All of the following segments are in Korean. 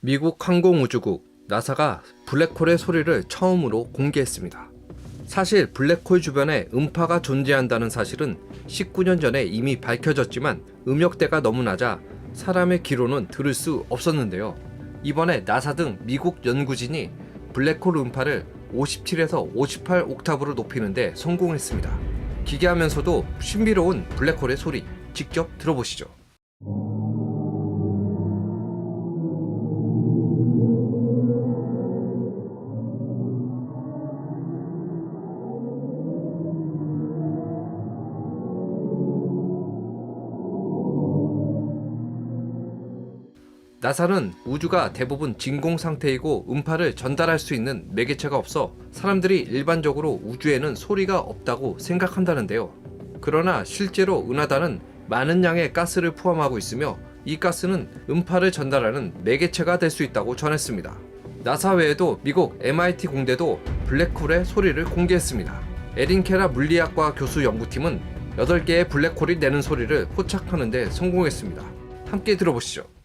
미국 항공우주국 나사가 블랙홀의 소리를 처음으로 공개했습니다. 사실 블랙홀 주변에 음파가 존재한다는 사실은 19년 전에 이미 밝혀졌지만 음역대가 너무 낮아 사람의 귀로는 들을 수 없었는데요. 이번에 나사 등 미국 연구진이 블랙홀 음파를 57에서 58 옥타브로 높이는데 성공했습니다. 기괴하면서도 신비로운 블랙홀의 소리 직접 들어보시죠. 나사는 우주가 대부분 진공 상태이고 음파를 전달할 수 있는 매개체가 없어 사람들이 일반적으로 우주에는 소리가 없다고 생각한다는데요. 그러나 실제로 은하단은 많은 양의 가스를 포함하고 있으며 이 가스는 음파를 전달하는 매개체가 될 수 있다고 전했습니다. 나사 외에도 미국 MIT 공대도 블랙홀의 소리를 공개했습니다. 에린케라 물리학과 교수 연구팀은 8개의 블랙홀이 내는 소리를 포착하는 데 성공했습니다. 함께 들어보시죠.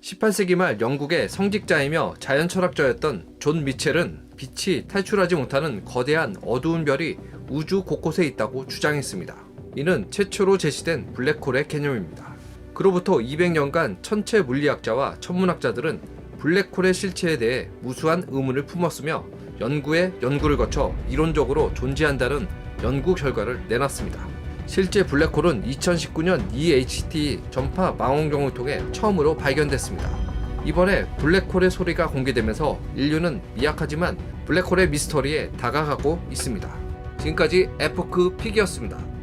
(18세기) 말 영국의 성직자이며 자연철학자였던 존 미첼은 빛이 탈출하지 못하는 거대한 어두운 별이 우주 곳곳에 있다고 주장했습니다. 이는 최초로 제시된 블랙홀의 개념입니다. 그로부터 200년간 천체 물리학자와 천문학자들은 블랙홀의 실체에 대해 무수한 의문을 품었으며 연구에 연구를 거쳐 이론적으로 존재한다는 연구 결과를 내놨습니다. 실제 블랙홀은 2019년 EHT 전파 망원경을 통해 처음으로 발견됐습니다. 이번에 블랙홀의 소리가 공개되면서 인류는 미약하지만 블랙홀의 미스터리에 다가가고 있습니다. 지금까지 에포크 픽이었습니다.